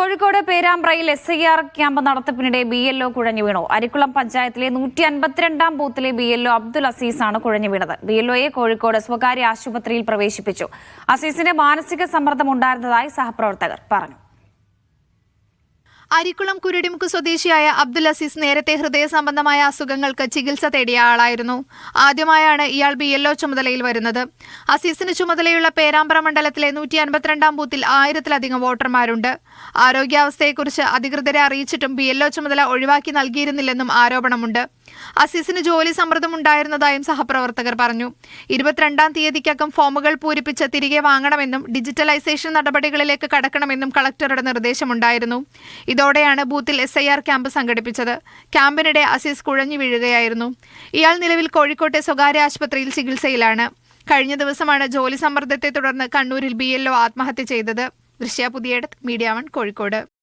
കോഴിക്കോട് പേരാമ്പ്രയിൽ S I R camp നടത്തിപ്പിനിടെ B LO കുഴഞ്ഞു വീണു. അരിക്കുളം പഞ്ചായത്തിലെ നൂറ്റി അൻപത്തിരണ്ടാം ബൂത്തിലെ ബി എൽഒ അബ്ദുൽ അസീസാണ് കുഴഞ്ഞു വീണത്. ബി എൽഒയെ കോഴിക്കോട് സ്വകാര്യ ആശുപത്രിയിൽ പ്രവേശിപ്പിച്ചു. അസീസിന്റെ മാനസിക സമ്മർദ്ദം ഉണ്ടായിരുന്നതായി സഹപ്രവർത്തകർ പറഞ്ഞു. അരിക്കുളം കുരുടിമുക്ക് സ്വദേശിയായ അബ്ദുൽ അസീസ് നേരത്തെ ഹൃദയ സംബന്ധമായ അസുഖങ്ങൾക്ക് ചികിത്സ തേടിയ ആളായിരുന്നു. ആദ്യമായാണ് ഇയാൾ ബി എൽഒ ചുമതലയിൽ വരുന്നത്. അസീസിന് ചുമതലയുള്ള പേരാമ്പ്ര മണ്ഡലത്തിലെ നൂറ്റി അൻപത്തിരണ്ടാം ബൂത്തിൽ ആയിരത്തിലധികം വോട്ടർമാരുണ്ട്. ആരോഗ്യാവസ്ഥയെക്കുറിച്ച് അധികൃതരെ അറിയിച്ചിട്ടും ബി എൽഒ ചുമതല ഒഴിവാക്കി നൽകിയിരുന്നില്ലെന്നും ആരോപണമുണ്ട്. അസീസിന് ജോലി സമ്മർദ്ദം ഉണ്ടായിരുന്നതായും സഹപ്രവർത്തകർ പറഞ്ഞു. ഇരുപത്തിരണ്ടാം തീയതിക്കകം ഫോമുകൾ പൂരിപ്പിച്ച് തിരികെ വാങ്ങണമെന്നും ഡിജിറ്റലൈസേഷൻ നടപടികളിലേക്ക് കടക്കണമെന്നും കളക്ടറുടെ നിർദ്ദേശമുണ്ടായിരുന്നു. ഇതോടെയാണ് ബൂത്തിൽ എസ് ഐ ആർ ക്യാമ്പ് സംഘടിപ്പിച്ചത്. ക്യാമ്പിനിടെ അസീസ് കുഴഞ്ഞു വീഴുകയായിരുന്നു. ഇയാൾ നിലവിൽ കോഴിക്കോട്ടെ സ്വകാര്യ ആശുപത്രിയിൽ ചികിത്സയിലാണ്. കഴിഞ്ഞ ദിവസമാണ് ജോലി സമ്മർദ്ദത്തെ തുടർന്ന് കണ്ണൂരിൽ ബി ആത്മഹത്യ ചെയ്തത്. ദൃശ്യ പുതിയ മീഡിയ വൺ കോഴിക്കോട്.